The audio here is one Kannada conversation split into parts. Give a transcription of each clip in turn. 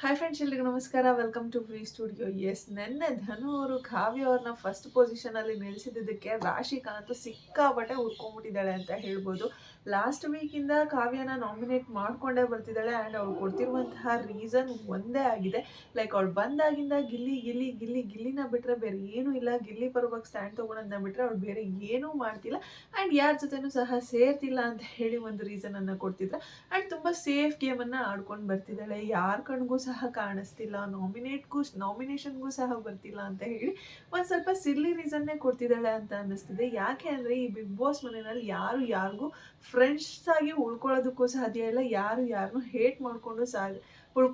ಹಾಯ್ ಫ್ರೆಂಡ್ಸ್ ಎಲ್ರಿಗೂ ನಮಸ್ಕಾರ. Welcome to free studio yes ನೆನ್ನೆ ಧನು ಅವರು ಕಾವ್ಯ ಅವ್ರನ್ನ ಫಸ್ಟ್ ಪೊಸಿಷನಲ್ಲಿ ನಿಲ್ಲಿಸಿದ್ದಕ್ಕೆ ರಾಶಿಕಾ ಅಂತೂ ಸಿಕ್ಕಾಪಟ್ಟೆ ಉರ್ಕೊಂಡ್ಬಿಟ್ಟಿದ್ದಾಳೆ ಅಂತ ಹೇಳ್ಬೋದು. ಲಾಸ್ಟ್ ವೀಕಿಂದ ಕಾವ್ಯನ ನಾಮಿನೇಟ್ ಮಾಡ್ಕೊಂಡೇ ಬರ್ತಿದ್ದಾಳೆ ಆ್ಯಂಡ್ ಅವ್ಳು ಕೊಡ್ತಿರುವಂತಹ ರೀಸನ್ ಒಂದೇ ಆಗಿದೆ. ಲೈಕ್ ಅವ್ಳು ಬಂದಾಗಿಂದ ಗಿಲ್ಲಿ ಗಿಲ್ಲಿ ಗಿಲ್ಲಿ, ಗಿಲ್ಲಿನ ಬಿಟ್ಟರೆ ಬೇರೆ ಏನೂ ಇಲ್ಲ. ಗಿಲ್ಲಿ ಪರವಾಗಿ ಸ್ಟ್ಯಾಂಡ್ ತೊಗೊಳೋದನ್ನ ಬಿಟ್ಟರೆ ಅವ್ಳು ಬೇರೆ ಏನೂ ಮಾಡ್ತಿಲ್ಲ. ಆ್ಯಂಡ್ ಯಾರ ಜೊತೆನೂ ಸಹ ಸೇರ್ತಿಲ್ಲ ಅಂತ ಹೇಳಿ ಒಂದು ರೀಸನನ್ನು ಕೊಡ್ತಿದ್ರು. ಆ್ಯಂಡ್ ತುಂಬ ಸೇಫ್ ಗೇಮನ್ನು ಆಡ್ಕೊಂಡು ಬರ್ತಿದ್ದಾಳೆ. ಯಾರ ಕಣ್ಗೂ ಸಹ ಕಾಣಿಸ್ತಿಲ್ಲ. ನಾಮಿನೇಟ್ಗೂ ನಾಮಿನೇಷನ್ಗೂ ಸಹ ಬರ್ತಿಲ್ಲ ಅಂತ ಹೇಳಿ ಒಂದು ಸ್ವಲ್ಪ ಸಿಲ್ಲಿ ರೀಸನ್ನೇ ಕೊಡ್ತಿದ್ದಾಳೆ ಅಂತ ಅನ್ನಿಸ್ತಿದೆ. ಯಾಕೆ ಅಂದರೆ ಈ ಬಿಗ್ ಬಾಸ್ ಮನೆಯಲ್ಲಿ ಯಾರು ಯಾರಿಗೂ ಫ್ರೆಂಡ್ಸ್ ಆಗಿ ಉಳ್ಕೊಳ್ಳೋದಕ್ಕೂ ಸಾಧ್ಯ ಇಲ್ಲ ಯಾರು ಯಾರನ್ನೂ ಹೇಟ್ ಮಾಡಿಕೊಂಡು ಸಾ ಉಳ್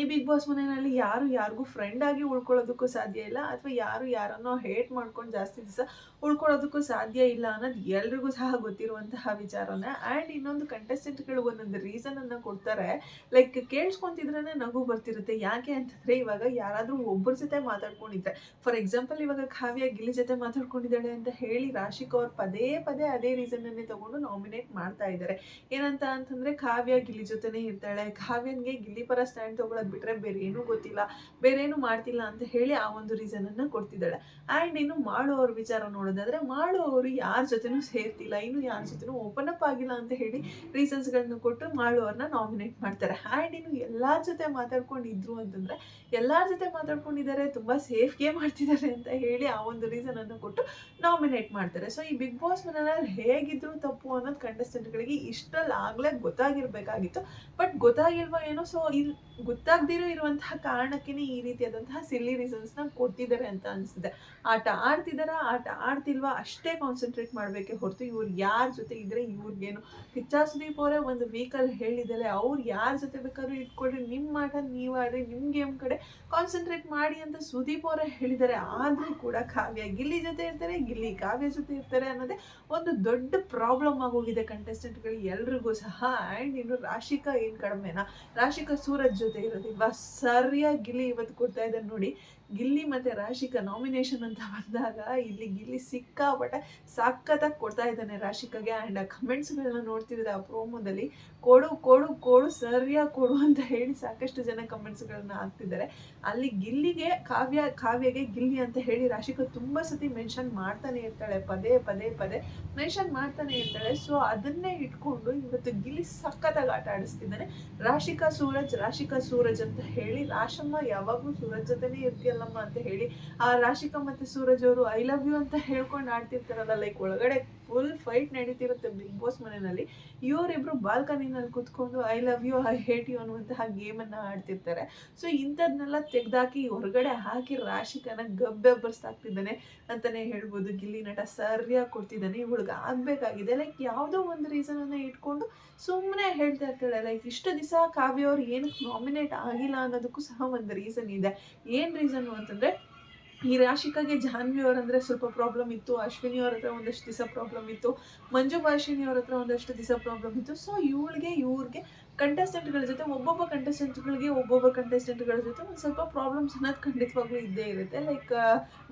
ಈ ಬಿಗ್ ಬಾಸ್ ಮನೆಯಲ್ಲಿ ಯಾರು ಯಾರಿಗೂ ಫ್ರೆಂಡ್ ಆಗಿ ಉಳ್ಕೊಳ್ಳೋದಕ್ಕೂ ಸಾಧ್ಯ ಇಲ್ಲ ಅಥವಾ ಯಾರು ಯಾರನ್ನೋ ಹೇಟ್ ಮಾಡ್ಕೊಂಡು ಜಾಸ್ತಿ ದಿವಸ ಉಳ್ಕೊಳ್ಳೋದಕ್ಕೂ ಸಾಧ್ಯ ಇಲ್ಲ ಅನ್ನೋದು ಎಲ್ರಿಗೂ ಸಹ ಗೊತ್ತಿರುವಂತಹ ವಿಚಾರನ. ಆ್ಯಂಡ್ ಇನ್ನೊಂದು ಕಂಟೆಸ್ಟೆಂಟ್ಗಳು ಒಂದೊಂದು ರೀಸನನ್ನು ಕೊಡ್ತಾರೆ. ಲೈಕ್ ಕೇಳಿಸ್ಕೊಂತಿದ್ರೇ ನಗು ಬರ್ತಿರುತ್ತೆ. ಯಾಕೆ ಅಂತಂದರೆ ಇವಾಗ ಯಾರಾದರೂ ಒಬ್ಬರ ಜೊತೆ ಮಾತಾಡ್ಕೊಂಡಿದ್ರೆ ಫಾರ್ ಎಕ್ಸಾಂಪಲ್ ಇವಾಗ ಕಾವ್ಯ ಗಿಲ್ಲಿ ಜೊತೆ ಮಾತಾಡ್ಕೊಂಡಿದ್ದಾಳೆ ಅಂತ ಹೇಳಿ ರಾಶಿಕ್ ಅವ್ರು ಪದೇ ಪದೇ ಅದೇ ರೀಸನ್ನನ್ನೇ ತಗೊಂಡು ನಾಮಿನೇಟ್ ಮಾಡ್ತಾ ಇದ್ದಾರೆ. ಏನಂತ ಅಂತಂದರೆ ಕಾವ್ಯ ಗಿಲ್ಲಿ ಜೊತೆನೇ ಇರ್ತಾಳೆ. ಕಾವ್ಯನ್ಗೆ ಗಿಲ್ಲಿ ಪರ ಸ್ಟ್ಯಾಂಡ್ ತಗೊಳ್ಳೋದು ಬಿಟ್ಟರೆ ಬೇರೆ ಏನೂ ಗೊತ್ತಿಲ್ಲ ಬೇರೆ ಏನು ಮಾಡ್ತಿಲ್ಲ ಅಂತ ಹೇಳಿ ಆ ಒಂದು ರೀಸನನ್ನು ಕೊಡ್ತಿದ್ದಾಳೆ. ಆ್ಯಂಡ್ ಇನ್ನು ಮಾಡುವವ್ರ ವಿಚಾರ ನೋಡೋದಾದರೆ ಮಾಡುವವರು ಯಾರ ಜೊತೆನೂ ಸೇರ್ತಿಲ್ಲ, ಇನ್ನು ಯಾರ ಜೊತೆನೂ ಓಪನ್ ಅಪ್ ಆಗಿಲ್ಲ ಅಂತ ಹೇಳಿ ರೀಸನ್ಸ್ಗಳನ್ನ ಕೊಟ್ಟು ಮಾಡುವವ್ರನ್ನ ನಾಮಿನೇಟ್ ಮಾಡ್ತಾರೆ. ಆ್ಯಂಡ್ ಇನ್ನು ಎಲ್ಲರ ಜೊತೆ ಮಾತಾಡ್ಕೊಂಡಿದ್ರು ಅಂತಂದರೆ ಎಲ್ಲರ ಜೊತೆ ಮಾತಾಡ್ಕೊಂಡಿದ್ದಾರೆ, ತುಂಬ ಸೇಫ್ಗೆ ಮಾಡ್ತಿದ್ದಾರೆ ಅಂತ ಹೇಳಿ ಆ ಒಂದು ರೀಸನನ್ನು ಕೊಟ್ಟು ನಾಮಿನೇಟ್ ಮಾಡ್ತಾರೆ. ಸೊ ಈ ಬಿಗ್ ಬಾಸ್ ಮನೆಯಲ್ಲಿ ಹೇಗಿದ್ರು ತಪ್ಪು ಅನ್ನೋದು ಕಂಟೆಸ್ಟೆಂಟ್ಗಳಿಗೆ ಇಷ್ಟಲ್ಲಿ ಆಗಲೇ ಗೊತ್ತಾಗಿರ್ಬೇಕಾಗಿತ್ತು. ಬಟ್ ಗೊತ್ತಾಗಿಲ್ವಾ ಏನೋ ಸೊ ಇಲ್ಲಿ ಗೊತ್ತಾಗ್ದಿರೋ ಇರುವಂತಹ ಕಾರಣಕ್ಕೇನೆ ಈ ರೀತಿಯಾದಂತಹ ಸಿಲ್ಲಿ ರೀಸನ್ಸ್ನ ಕೊಡ್ತಿದ್ದಾರೆ ಅಂತ ಅನಿಸ್ತಿದೆ ಆಟ ಆಡ್ತಿದಾರ, ಆಟ ಆಡ್ತಿಲ್ವಾ ಅಷ್ಟೇ ಕಾನ್ಸಂಟ್ರೇಟ್ ಮಾಡಬೇಕೆ ಹೊರತು ಇವ್ರು ಯಾರ ಜೊತೆ ಇದ್ರೆ ಇವ್ರಿಗೇನು. ಕಿಚ್ಚಾ ಸುದೀಪ್ ಅವರೇ ಒಂದು ವೀಕಲ್ಲಿ ಹೇಳಿದ್ದಾರೆ ಅವ್ರು ಯಾರ ಜೊತೆ ಬೇಕಾದ್ರೂ ಇಟ್ಕೊಳ್ಳಿ ನಿಮ್ಮ ಆಟ ನೀವು ಆಡ್ರಿ ನಿಮ್ಮ ಗೇಮ್ ಕಡೆ ಕಾನ್ಸಂಟ್ರೇಟ್ ಮಾಡಿ ಅಂತ ಸುದೀಪ್ ಅವರೇ ಹೇಳಿದ್ದಾರೆ ಆದರೂ ಕೂಡ ಕಾವ್ಯ ಗಿಲ್ಲಿ ಜೊತೆ ಇರ್ತಾರೆ, ಗಿಲ್ಲಿ ಕಾವ್ಯ ಜೊತೆ ಇರ್ತಾರೆ ಅನ್ನೋದೇ ಒಂದು ದೊಡ್ಡ ಪ್ರಾಬ್ಲಮ್ ಆಗೋಗಿದೆ ಕಂಟೆಸ್ಟೆಂಟ್ಗಳು ಎಲ್ರಿಗೂ ಸಹ. ಆ್ಯಂಡ್ ಇನ್ನು ರಾಶಿಕಾ ಏನು ಕಡಿಮೆನಾ? ರಾಶಿಕಾ ಸೂರಜ್ ಜೊತೆ ಇರೋದಿಲ್ವಾ ಸರಿಯಾಗಿ ಗಿಲಿ ಇವತ್ತು ಕೊಡ್ತಾ ಇದ್ದಾರೆ ನೋಡಿ. ಗಿಲ್ಲಿ ಮತ್ತು ರಾಶಿಕಾ ನಾಮಿನೇಷನ್ ಅಂತ ಬಂದಾಗ ಇಲ್ಲಿ ಗಿಲ್ಲಿ ಸಿಕ್ಕಾಪಟ್ಟೆ ಸಖತ್ತಾಗಿ ಕೊಡ್ತಾ ಇದ್ದಾನೆ ರಾಶಿಕಾಗೆ ಆ್ಯಂಡ್ ಆ ಕಮೆಂಟ್ಸ್ಗಳನ್ನ ನೋಡ್ತಿದ್ರೆ ಆ ಪ್ರೋಮೋದಲ್ಲಿ ಕೊಡು ಕೊಡು ಕೊಡು, ಸರಿಯಾಗಿ ಕೊಡು ಅಂತ ಹೇಳಿ ಸಾಕಷ್ಟು ಜನ ಕಮೆಂಟ್ಸ್ಗಳನ್ನ ಹಾಕ್ತಿದ್ದಾರೆ. ಅಲ್ಲಿ ಗಿಲ್ಲಿಗೆ ಕಾವ್ಯ, ಕಾವ್ಯಗೆ ಗಿಲ್ಲಿ ಅಂತ ಹೇಳಿ ರಾಶಿಕಾ ತುಂಬ ಸತಿ ಮೆನ್ಷನ್ ಮಾಡ್ತಾನೆ ಇರ್ತಾಳೆ, ಪದೇ ಪದೇ ಪದೇ ಮೆನ್ಷನ್ ಮಾಡ್ತಾನೆ ಇರ್ತಾಳೆ. ಸೊ ಅದನ್ನೇ ಇಟ್ಕೊಂಡು ಇವತ್ತು ಗಿಲ್ಲಿ ಸಖತ್ತಾಗಿ ಆಟ ಆಡಿಸ್ತಿದ್ದಾನೆ. ರಾಶಿಕಾ ಸೂರಜ್ ರಾಶಿಕಾ ಸೂರಜ್ ಅಂತ ಹೇಳಿ ರಾಶಮ್ಮ ಯಾವಾಗಲೂ ಸೂರಜ್ ಜೊತೆನೇ ಇರ್ತೀಯಲ್ಲಮ್ಮ ಅಂತ ಹೇಳಿ, ಆ ರಾಶಿಕಾ ಮತ್ತು ಸೂರಜ್ ಅವರು ಐ ಲವ್ ಯು ಅಂತ ಹೇಳ್ಕೊಂಡು ಆಡ್ತಿರ್ತಾರಲ್ಲ ಲೈಕ್ ಒಳಗಡೆ ಫುಲ್ ಫೈಟ್ ನಡೀತಿರುತ್ತೆ ಬಿಗ್ ಬಾಸ್ ಮನೆಯಲ್ಲಿ. ಇವರಿಬ್ರು ಬಾಲ್ಕನಿನಲ್ಲಿ ಕುತ್ಕೊಂಡು I love you I hate you ಅನ್ನುವಂತಹ ಗೇಮನ್ನು ಆಡ್ತಿರ್ತಾರೆ. ಸೊ ಇಂಥದ್ನೆಲ್ಲ ತೆಗ್ದಾಕಿ ಹೊರಗಡೆ ಹಾಕಿ ರಾಶಿಕನ ಗಬ್ಬೆ ಗಬ್ಬೆಬ್ಬರಿಸ್ತಾಗ್ತಿದ್ದಾನೆ ಅಂತಲೇ ಹೇಳ್ಬೋದು. ಗಿಲ್ಲಿ ನಟ ಸರಿಯಾಗಿ ಕೊಡ್ತಿದ್ದಾನೆ, ಇವಳಿಗೆ ಆಗಬೇಕಾಗಿದೆ. ಲೈಕ್ ಯಾವುದೋ ಒಂದು ರೀಸನನ್ನು ಇಟ್ಕೊಂಡು ಸುಮ್ಮನೆ ಹೇಳ್ತಾ ಇರ್ತಾಳೆ. ಲೈಕ್ ಇಷ್ಟು ದಿವಸ ಕಾವ್ಯ ಅವ್ರು ಏನಕ್ಕೆ ನಾಮಿನೇಟ್ ಆಗಿಲ್ಲ ಅನ್ನೋದಕ್ಕೂ ಸಹ ಒಂದು ರೀಸನ್ ಇದೆ. ಏನು ರೀಸನ್ನು ಅಂತಂದರೆ, ಈ ರಾಶಿಕಾಗೆ ಜಾನ್ವಿ ಅವರಂದ್ರೆ ಸ್ವಲ್ಪ ಪ್ರಾಬ್ಲಮ್ ಇತ್ತು, ಅಶ್ವಿನಿ ಅವ್ರ ಹತ್ರ ಒಂದಷ್ಟು ದಿವಸ ಪ್ರಾಬ್ಲಮ್ ಇತ್ತು, ಮಂಜು ಭಾಷಿನಿ ಅವ್ರ ಹತ್ರ ಒಂದಷ್ಟು ದಿವಸ ಪ್ರಾಬ್ಲಮ್ ಇತ್ತು. ಸೊ ಇವಳಿಗೆ, ಇವ್ರಿಗೆ ಕಂಟೆಸ್ಟೆಂಟ್ಗಳ ಜೊತೆ ಒಬ್ಬೊಬ್ಬ ಕಂಟೆಸ್ಟೆಂಟ್ಗಳಿಗೆ ಒಬ್ಬೊಬ್ಬ ಕಂಟೆಸ್ಟೆಂಟ್ಗಳ ಜೊತೆ ಒಂದು ಸ್ವಲ್ಪ ಪ್ರಾಬ್ಲಮ್ಸ್ ಅನ್ನೋದು ಖಂಡಿತವಾಗ್ಲೂ ಇದ್ದೇ ಇರುತ್ತೆ. ಲೈಕ್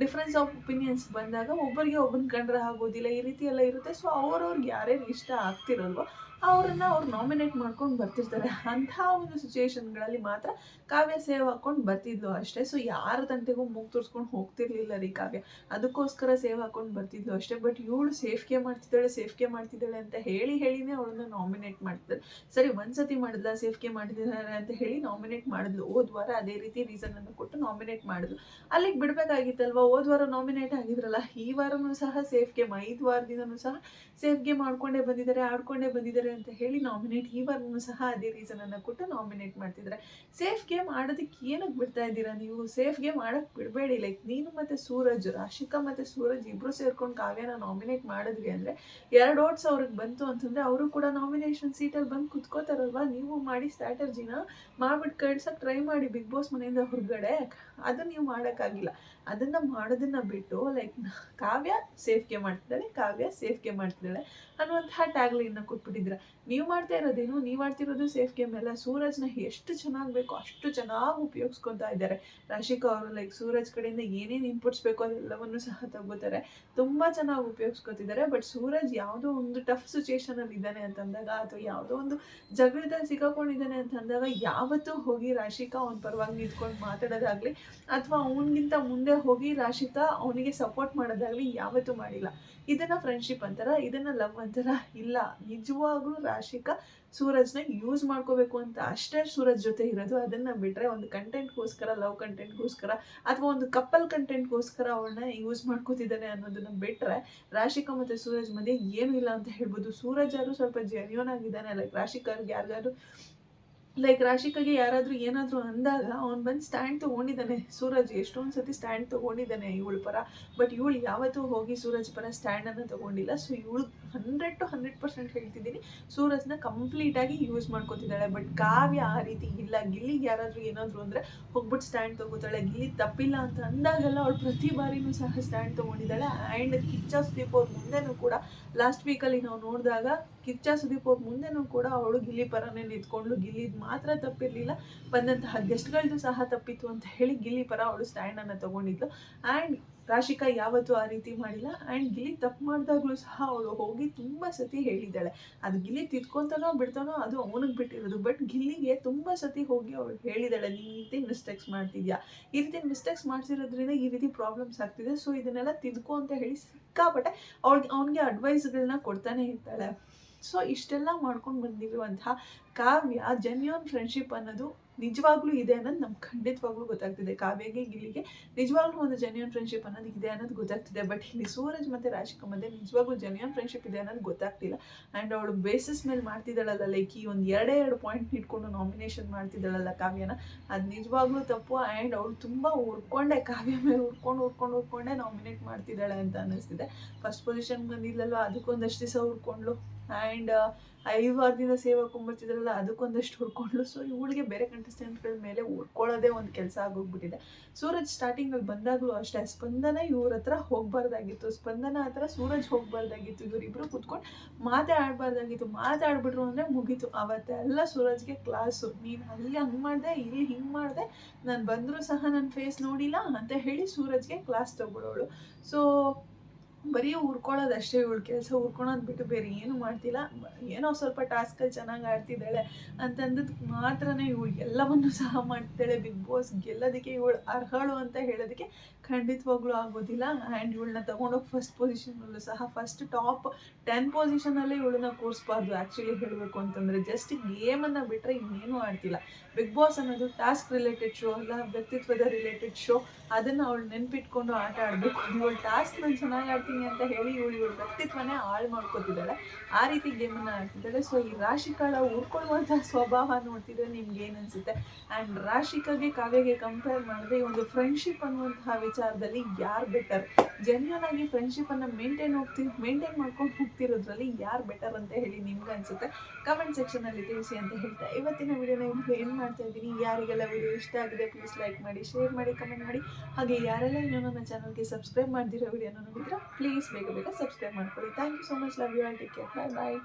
ಡಿಫ್ರೆನ್ಸ್ ಆಫ್ ಒಪಿನಿಯನ್ಸ್ ಬಂದಾಗ ಒಬ್ಬರಿಗೆ ಒಬ್ಬನ ಕಂಡ್ರೆ ಆಗೋದಿಲ್ಲ, ಈ ರೀತಿ ಎಲ್ಲ ಇರುತ್ತೆ. ಸೊ ಅವ್ರವ್ರಿಗೆ ಯಾರ್ಯಾರು ಇಷ್ಟ ಆಗ್ತಿರಲ್ವೋ ಅವರನ್ನು ಅವ್ರು ನಾಮಿನೇಟ್ ಮಾಡ್ಕೊಂಡು ಬರ್ತಿರ್ತಾರೆ. ಅಂತಹ ಒಂದು ಸಿಚುವೇಶನ್ಗಳಲ್ಲಿ ಮಾತ್ರ ಕಾವ್ಯ ಸೇವ್ ಹಾಕೊಂಡು ಬರ್ತಿದ್ಲು ಅಷ್ಟೇ. ಸೊ ಯಾರ ತಂಟೆಗೂ ಮೂಗ್ ತೋರಿಸ್ಕೊಂಡು ಹೋಗ್ತಿರ್ಲಿಲ್ಲ ರೀ ಕಾವ್ಯ. ಅದಕ್ಕೋಸ್ಕರ ಸೇವ್ ಹಾಕ್ಕೊಂಡು ಬರ್ತಿದ್ಲು ಅಷ್ಟೇ. ಬಟ್ ಇವಳು ಸೇಫ್ಗೆ ಮಾಡ್ತಿದ್ದಾಳೆ ಸೇಫ್ಗೆ ಮಾಡ್ತಿದ್ದಾಳೆ ಅಂತ ಹೇಳಿ ಹೇಳಿನೇ ಅವಳನ್ನ ನಾಮಿನೇಟ್ ಮಾಡ್ತಿದ್ದಾರೆ ಸರಿ, ಒಂದ್ಸತಿ ಮಾಡಿದ್ಲ, ಸೇಫ್ಗೆ ಮಾಡಿದ್ದಾರೆ ಅಂತ ಹೇಳಿ ನಾಮಿನೇಟ್ ಮಾಡಿದ್ಲು. ಹೋದ್ವಾರ ಅದೇ ರೀತಿ ರೀಸನ್ ಅನ್ನು ಕೊಟ್ಟು ನಾಮಿನೇಟ್ ಮಾಡಿದ್ಲು. ಅಲ್ಲಿಗೆ ಬಿಡಬೇಕಾಗಿತ್ತಲ್ವ? ಹೋದ್ವಾರ ನಾಮಿನೇಟ್ ಆಗಿದ್ರಲ್ಲ, ಈ ವಾರನೂ ಸಹ ಸೇಫ್ ಗೇಮ್ ಐದು ವಾರದಿಂದನೂ ಸಹ ಸೇಫ್ ಗೇಮ್ ಮಾಡ್ಕೊಂಡೇ ಬಂದಿದ್ದಾರೆ, ಆಡ್ಕೊಂಡೇ ಬಂದಿದ್ದಾರೆ ಅಂತ ಹೇಳಿ ನಾಮಿನೇಟ್ ಈ ವಾರನೂ ಸಹ ಅದೇ ರೀಸನ್ ಅನ್ನು ಕೊಟ್ಟು ನಾಮಿನೇಟ್ ಮಾಡ್ತಿದ್ದಾರೆ. ಸೇಫ್ ಗೇಮ್ ಆಡೋದಕ್ಕೆ ಏನಕ್ಕೆ ಬಿಡ್ತಾ ಇದ್ದೀರಾ ನೀವು? ಸೇಫ್ ಗೇಮ್ ಆಡೋಕ್ಕೆ ಬಿಡಬೇಡಿ. ಲೈಕ್ ನೀನು ಮತ್ತು ಸೂರಜ್, ರಾಶಿಕಾ ಮತ್ತು ಸೂರಜ್ ಇಬ್ಬರು ಸೇರ್ಕೊಂಡು ಕಾವ್ಯನ ನಾಮಿನೇಟ್ ಮಾಡಿದ್ವಿ ಅಂದರೆ, ಎರಡು ಓಟ್ಸ್ ಅವ್ರಿಗೆ ಬಂತು ಅಂತಂದರೆ, ಅವರು ಕೂಡ ನಾಮಿನೇಷನ್ ಸೀಟಲ್ಲಿ ಬಂದು ಕುತ್ಕೋತಾರಲ್ವಾ? ನೀವು ಮಾಡಿ ಸ್ಟ್ರಾಟರ್ಜಿನ ಮಾಡ್ಬಿಟ್ಟು ಕಳ್ಸಕ್ಕೆ ಟ್ರೈ ಮಾಡಿ ಬಿಗ್ ಬಾಸ್ ಮನೆಯಿಂದ ಹೊರಗಡೆ, ಅದು ನೀವು ಮಾಡೋಕ್ಕಾಗಿಲ್ಲ. ಅದನ್ನು ಮಾಡೋದನ್ನ ಬಿಟ್ಟು ಲೈಕ್ ಕಾವ್ಯ ಸೇಫ್ಗೆ ಮಾಡ್ತಿದ್ದಾಳೆ, ಕಾವ್ಯ ಸೇಫ್ಗೆ ಮಾಡ್ತಿದ್ದಾಳೆ ಅನ್ನುವಂತಹ ಟ್ಯಾಗ್ಲೈನ್ನ ಕೊಟ್ಬಿಟ್ಟಿದ್ರೆ ನೀವು ಮಾಡ್ತಾ ಇರೋದೇನು, ನೀವು ಮಾಡ್ತಿರೋದು ಸೇಫ್ ಗೇಮ್ ಎಲ್ಲ ಸೂರಜ್ನ ಎಷ್ಟು ಚೆನ್ನಾಗಿ ಬೇಕೋ ಅಷ್ಟು ಚೆನ್ನಾಗಿ ಉಪಯೋಗಿಸ್ಕೊತಾ ಇದ್ದಾರೆ. ರಾಶಿಕಾ ಅವರು ಲೈಕ್ ಸೂರಜ್ ಕಡೆಯಿಂದ ಏನೇನು ಇನ್ಪುಟ್ಸ್ ಬೇಕೋ ಅದೆಲ್ಲವನ್ನು ಸಹ ತಗೋತಾರೆ. ತುಂಬ ಚೆನ್ನಾಗಿ ಉಪಯೋಗಿಸ್ಕೊತಿದ್ದಾರೆ ಬಟ್ ಸೂರಜ್ ಯಾವುದೋ ಒಂದು ಟಫ್ ಸಿಚುಯೇಷನಲ್ಲಿ ಇದ್ದಾನೆ ಅಂತಂದಾಗ, ಅಥವಾ ಯಾವುದೋ ಒಂದು ಜಗಳದಲ್ಲಿ ಸಿಕ್ಕಾಕೊಂಡಿದ್ದಾನೆ ಅಂತಂದಾಗ ಯಾವತ್ತೂ ಹೋಗಿ ರಾಶಿಕಾ ಅವ್ನ ಪರವಾಗಿ ನಿಂತ್ಕೊಂಡು ಮಾತಾಡೋದಾಗ್ಲಿ ಅಥವಾ ಅವನಿಗಿಂತ ಮುಂದೆ ಹೋಗಿ ರಾಶಿಕಾ ಅವನಿಗೆ ಸಪೋರ್ಟ್ ಮಾಡೋದಾಗ್ಲಿ ಯಾವತ್ತೂ ಮಾಡಿಲ್ಲ. ಇದನ್ನ ಫ್ರೆಂಡ್ಶಿಪ್ ಅಂತಾರ, ಇದನ್ನ ಲವ್ ಅಂತಾರ? ಇಲ್ಲ. ನಿಜವಾಗ್ಲೂ ರಾಶಿಕಾ ಸೂರಜ್ನ ಯೂಸ್ ಮಾಡ್ಕೋಬೇಕು ಅಂತ ಅಷ್ಟೇ ಸೂರಜ್ ಜೊತೆ ಇರೋದು. ಅದನ್ನ ಬಿಟ್ರೆ ಒಂದು ಕಂಟೆಂಟ್ಗೋಸ್ಕರ ಲವ್ ಕಂಟೆಂಟ್ಗೋಸ್ಕರ ಅಥವಾ ಒಂದು ಕಪ್ಪಲ್ ಕಂಟೆಂಟ್ಗೋಸ್ಕರ ಅವಳನ್ನ ಯೂಸ್ ಮಾಡ್ಕೋತಿದ್ದಾನೆ ಅನ್ನೋದನ್ನ ಬಿಟ್ರೆ ರಾಶಿಕಾ ಮತ್ತೆ ಸೂರಜ್ ಮಧ್ಯೆ ಏನೂ ಇಲ್ಲ ಅಂತ ಹೇಳ್ಬೋದು. ಸೂರಜ್ ಯಾರು ಸ್ವಲ್ಪ ಜೆನ್ಯೂನ್ ಆಗಿದ್ದಾನೆ. ಲೈಕ್ ರಾಶಿಕಾರ್ಗೆ ಯಾರಿಗಾದ್ರು ಲೈಕ್ ರಾಶಿಕಾಗೆ ಯಾರಾದರೂ ಏನಾದರೂ ಅಂದಾಗ ಅವ್ನು ಬಂದು ಸ್ಟ್ಯಾಂಡ್ ತೊಗೊಂಡಿದ್ದಾನೆ. ಸೂರಜ್ ಎಷ್ಟೊಂದು ಸತಿ ಸ್ಟ್ಯಾಂಡ್ ತೊಗೊಂಡಿದ್ದಾನೆ ಇವಳ ಪರ. ಬಟ್ ಇವಳು ಯಾವತ್ತೂ ಹೋಗಿ ಸೂರಜ್ ಪರ ಸ್ಟ್ಯಾಂಡನ್ನು ತೊಗೊಂಡಿಲ್ಲ. ಸೊ ಇವಳು ಹಂಡ್ರೆಡ್ ಟು ಹಂಡ್ರೆಡ್ ಪರ್ಸೆಂಟ್ ಹೇಳ್ತಿದ್ದೀನಿ. ಸೂರಜ್ನ ಕಂಪ್ಲೀಟಾಗಿ ಯೂಸ್ ಮಾಡ್ಕೊತಿದ್ದಾಳೆ. ಬಟ್ ಕಾವ್ಯ ಆ ರೀತಿ ಇಲ್ಲ. ಗಿಲ್ಲಿಗೆ ಯಾರಾದರೂ ಏನಾದರೂ ಅಂದರೆ ಹೋಗ್ಬಿಟ್ಟು ಸ್ಟ್ಯಾಂಡ್ ತೊಗೋತಾಳೆ. ಗಿಲ್ಲಿ ತಪ್ಪಿಲ್ಲ ಅಂತ ಅಂದಾಗೆಲ್ಲ ಅವಳು ಪ್ರತಿ ಬಾರಿನೂ ಸಹ ಸ್ಟ್ಯಾಂಡ್ ತೊಗೊಂಡಿದ್ದಾಳೆ. ಆ್ಯಂಡ್ ಕಿಚ್ಚ ಸುದೀಪ್ ಅವ್ರ ಮುಂದೆನೂ ಕೂಡ ಲಾಸ್ಟ್ ವೀಕಲ್ಲಿ ನಾವು ನೋಡಿದಾಗ ಕಿಚ್ಚ ಸುದೀಪ್ ಅವ್ರ ಮುಂದೆನೂ ಕೂಡ ಅವಳು ಗಿಲ್ಲಿ ಪರನೇ ನಿಂತ್ಕೊಂಡು ಗಿಲ್ಲಿ ಮಾತ್ರ ತಪ್ಪಿರಲಿಲ್ಲ. ಬಂದಂತಹ ಗೆಸ್ಟ್ಗಳದ್ದು ಸಹ ತಪ್ಪಿತ್ತು ಅಂತ ಹೇಳಿ ಗಿಲ್ಲಿ ಪರ ಅವಳು ಸ್ಟ್ಯಾಂಡನ್ನು ತಗೊಂಡಿದ್ಲು. ಆ್ಯಂಡ್ ರಾಶಿಕಾ ಯಾವತ್ತೂ ಆ ರೀತಿ ಮಾಡಿಲ್ಲ. ಆ್ಯಂಡ್ ಗಿಲಿ ತಪ್ಪು ಮಾಡಿದಾಗಲೂ ಸಹ ಅವಳು ಹೋಗಿ ತುಂಬ ಸತಿ ಹೇಳಿದ್ದಾಳೆ. ಅದು ಗಿಲಿ ತಿದ್ಕೊತಾನೋ ಬಿಡ್ತಾನೋ ಅದು ಅವನಿಗೆ ಬಿಟ್ಟಿರೋದು. ಬಟ್ ಗಿಲ್ಲಿಗೆ ತುಂಬ ಸತಿ ಹೋಗಿ ಅವಳು ಹೇಳಿದ್ದಾಳೆ ಈ ರೀತಿ ಮಿಸ್ಟೇಕ್ಸ್ ಮಾಡ್ತಿದ್ಯಾ? ಈ ರೀತಿ ಮಿಸ್ಟೇಕ್ಸ್ ಮಾಡ್ತಿರೋದ್ರಿಂದ ಈ ರೀತಿ ಪ್ರಾಬ್ಲಮ್ಸ್ ಆಗ್ತಿದೆ. ಸೊ ಇದನ್ನೆಲ್ಲ ತಿದ್ಕೋ ಅಂತ ಹೇಳಿ ಸಿಕ್ಕಾಪಟ್ಟೆ ಅವ್ಳಿಗೆ, ಅವನಿಗೆ ಅಡ್ವೈಸ್ಗಳನ್ನ ಕೊಡ್ತಾನೆ ಇರ್ತಾಳೆ. ಸೊ ಇಷ್ಟೆಲ್ಲ ಮಾಡ್ಕೊಂಡು ಬಂದಿರುವಂತಹ ಕಾವ್ಯ ಜೆನ್ಯೂನ್ ಫ್ರೆಂಡ್ಶಿಪ್ ಅನ್ನೋದು ನಿಜವಾಗ್ಲೂ ಇದೆ ಅನ್ನೋದು ನಮ್ಗೆ ಖಂಡಿತವಾಗ್ಲೂ ಗೊತ್ತಾಗ್ತಿದೆ. ಕಾವ್ಯಗೆ, ಗಿಲ್ಲಿಗೆ ನಿಜವಾಗ್ಲೂ ಒಂದು ಜೆನ್ಯೂನ್ ಫ್ರೆಂಡ್ಶಿಪ್ ಅನ್ನೋದು ಇದೆ ಅನ್ನೋದು ಗೊತ್ತಾಗ್ತಿದೆ. ಬಟ್ ಇಲ್ಲಿ ಸೂರಜ್ ಮತ್ತು ರಾಶಿಕಾ ಮಧ್ಯೆ ನಿಜವಾಗ್ಲೂ ಜೆನ್ಯೂನ್ ಫ್ರೆಂಡ್ಶಿಪ್ ಇದೆ ಅನ್ನೋದು ಗೊತ್ತಾಗ್ತಿಲ್ಲ. ಆ್ಯಂಡ್ ಅವಳು ಬೇಸಿಸ್ ಮೇಲೆ ಮಾಡ್ತಿದ್ದಾಳಲ್ಲ ಲೈಕ್ ಈ ಒಂದು ಎರಡೇ ಎರಡು ಪಾಯಿಂಟ್ ಇಟ್ಕೊಂಡು ನಾಮಿನೇಷನ್ ಮಾಡ್ತಿದ್ದಾಳಲ್ಲ ಕಾವ್ಯನ, ಅದು ನಿಜವಾಗ್ಲೂ ತಪ್ಪು. ಆ್ಯಂಡ್ ಅವಳು ತುಂಬ ಉರ್ಕೊಂಡೆ ಕಾವ್ಯ ಮೇಲೆ ಉರ್ಕೊಂಡು ಉರ್ಕೊಂಡು ಉರ್ಕೊಂಡೆ ನಾಮಿನೇಟ್ ಮಾಡ್ತಿದ್ದಾಳೆ ಅಂತ ಅನ್ನಿಸ್ತಿದೆ. ಫಸ್ಟ್ ಪೊಸಿಷನ್ ಬಂದಿಲ್ಲಲ್ವ, ಅದಕ್ಕೊಂದಷ್ಟು ದಿವಸ ಉರ್ಕೊಂಡ್ಲು ಆ್ಯಂಡ್ ಐದು ವಾರದಿಂದ ಸೇವೆ ಕೊಂಬರ್ತಿದ್ರಲ್ಲ ಅದಕ್ಕೊಂದಷ್ಟು ಹುಡ್ಕೊಂಡ್ಲು ಸೊ ಇವಳಿಗೆ ಬೇರೆ ಕಂಟೆಸ್ಟೆಂಟ್ಗಳ ಮೇಲೆ ಹುಡ್ಕೊಳ್ಳೋದೇ ಒಂದು ಕೆಲಸ ಆಗೋಗ್ಬಿಟ್ಟಿದೆ. ಸೂರಜ್ ಸ್ಟಾರ್ಟಿಂಗಲ್ಲಿ ಬಂದಾಗಲೂ ಅಷ್ಟೇ, ಸ್ಪಂದನ ಇವ್ರ ಹತ್ರ ಹೋಗ್ಬಾರ್ದಾಗಿತ್ತು. ಸ್ಪಂದನ ಹತ್ರ ಸೂರಜ್ ಹೋಗ್ಬಾರ್ದಾಗಿತ್ತು. ಇವರಿಬ್ಬರು ಕುತ್ಕೊಂಡು ಮಾತೇ ಆಡಬಾರ್ದಾಗಿತ್ತು ಮಾತಾಡ್ಬಿಟ್ರು ಅಂದರೆ ಮುಗೀತು. ಅವತ್ತೆಲ್ಲ ಸೂರಜ್ಗೆ ಕ್ಲಾಸು ನೀನು ಅಲ್ಲಿ ಹಂಗೆ ಮಾಡಿದೆ, ಇಲ್ಲಿ ಹಿಂಗೆ ಮಾಡಿದೆ, ನಾನು ಬಂದರೂ ಸಹ ನನ್ನ ಫೇಸ್ ನೋಡಿಲ್ಲ ಅಂತ ಹೇಳಿ ಸೂರಜ್ಗೆ ಕ್ಲಾಸ್ ತಗೊಳ್ಳೋಳು ಸೊ ಬರೀ ಉರ್ಕೊಳ್ಳೋದಷ್ಟೇ ಇವಳು ಕೆಲಸ ಉರ್ಕೊಳೋದು ಬಿಟ್ಟು ಬೇರೆ ಏನು ಮಾಡ್ತಿಲ್ಲ. ಏನೋ ಸ್ವಲ್ಪ ಟಾಸ್ಕಲ್ಲಿ ಚೆನ್ನಾಗಿ ಆಡ್ತಿದ್ದಾಳೆ ಅಂತಂದದ್ದು ಮಾತ್ರನೇ ಇವಳು ಎಲ್ಲವನ್ನು ಸಹ ಮಾಡ್ತಾಳೆ ಬಿಗ್ ಬಾಸ್ ಗೆಲ್ಲೋದಕ್ಕೆ ಇವಳು ಅರ್ಹಳು ಅಂತ ಹೇಳೋದಕ್ಕೆ ಖಂಡಿತವಾಗ್ಲೂ ಆಗೋದಿಲ್ಲ. ಆ್ಯಂಡ್ ಇವಳನ್ನ ತೊಗೊಂಡೋಗಿ ಫಸ್ಟ್ ಪೊಸಿಷನಲ್ಲೂ ಸಹ ಫಸ್ಟ್ ಟಾಪ್ ಟೆನ್ ಪೊಸಿಷನಲ್ಲೇ ಇವಳನ್ನ ಕೂರಿಸ್ಬಾರ್ದು ಆ್ಯಕ್ಚುಲಿ ಹೇಳಬೇಕು ಅಂತಂದರೆ. ಜಸ್ಟ್ ಗೇಮನ್ನು ಬಿಟ್ಟರೆ ಇನ್ನೇನು ಆಡ್ತಿಲ್ಲ. ಬಿಗ್ ಬಾಸ್ ಅನ್ನೋದು ಟಾಸ್ಕ್ ರಿಲೇಟೆಡ್ ಶೋ ಅಲ್ಲ, ವ್ಯಕ್ತಿತ್ವದ ರಿಲೇಟೆಡ್ ಶೋ ಅದನ್ನು ಅವಳು ನೆನ್ಪಿಟ್ಕೊಂಡು ಆಟ ಆಡಬೇಕು. ಇವಳು ಟಾಸ್ಕ್ ನಾನು ಚೆನ್ನಾಗಿ ಆಡ್ತೀನಿ ಅಂತ ಹೇಳಿ ಇವಳು ಇವಳು ವ್ಯಕ್ತಿತ್ವನೇ ಹಾಳು ಮಾಡ್ಕೋತಿದ್ದಾಳೆ. ಆ ರೀತಿ ಗೇಮನ್ನು ಆಡ್ತಿದ್ದಾಳೆ. ಸೊ ಈ ರಾಶಿಕಾಳ ಉರ್ಕೊಳ್ಳುವಂಥ ಸ್ವಭಾವ ನೋಡ್ತಿದ್ರೆ ನಿಮ್ಗೆ ಏನು ಅನಿಸುತ್ತೆ? ಆ್ಯಂಡ್ ರಾಶಿಕಾಗೆ ಕಾವ್ಯಗೆ ಕಂಪೇರ್ ಮಾಡಿದ್ರೆ ಈ ಒಂದು ಫ್ರೆಂಡ್ಶಿಪ್ ಅನ್ನುವಂತಹ ವಿಚಾರದಲ್ಲಿ ಯಾರು ಬೆಟರ್ ಜೆನ್ಯೂನ್ ಆಗಿ ಫ್ರೆಂಡ್ಶಿಪ್ಪನ್ನು ಮೇಂಟೈನ್ ಹೋಗ್ತಿ ಮೇಂಟೈನ್ ಮಾಡ್ಕೊಂಡು ಹೋಗ್ತಿರೋದ್ರಲ್ಲಿ ಯಾರು ಬೆಟರ್ ಅಂತ ಹೇಳಿ ನಿಮ್ಗೆ ಅನಿಸುತ್ತೆ? ಕಮೆಂಟ್ ಸೆಕ್ಷನಲ್ಲಿ ತಿಳಿಸಿ ಅಂತ ಹೇಳ್ತಾ ಇವತ್ತಿನ ವಿಡಿಯೋನ ನಿಮ್ಗೆ ಏನು ಮಾಡ್ತಾ ಇದ್ದೀನಿ. ಯಾರಿಗೆಲ್ಲ ವಿಡಿಯೋ ಇಷ್ಟ ಆಗಿದೆ ಪ್ಲೀಸ್ ಲೈಕ್ ಮಾಡಿ ಶೇರ್ ಮಾಡಿ ಕಮೆಂಟ್ ಮಾಡಿ. ಹಾಗೆ ಯಾರೆಲ್ಲ ಇನ್ನೂ ನನ್ನ ಚಾನಲ್ಗೆ ಸಬ್ಸ್ಕ್ರೈಬ್ ಮಾಡ್ದಿರೋ ವಿಡಿಯೋನ ನೋಡಿದ್ರೆ ಪ್ಲೀಸ್ ಬೇಗ ಬೇಗ ಸಬ್ಸ್ಕ್ರೈಬ್ ಮಾಡ್ಕೊಳ್ಳಿ. Thank you so much love you all take care bye bye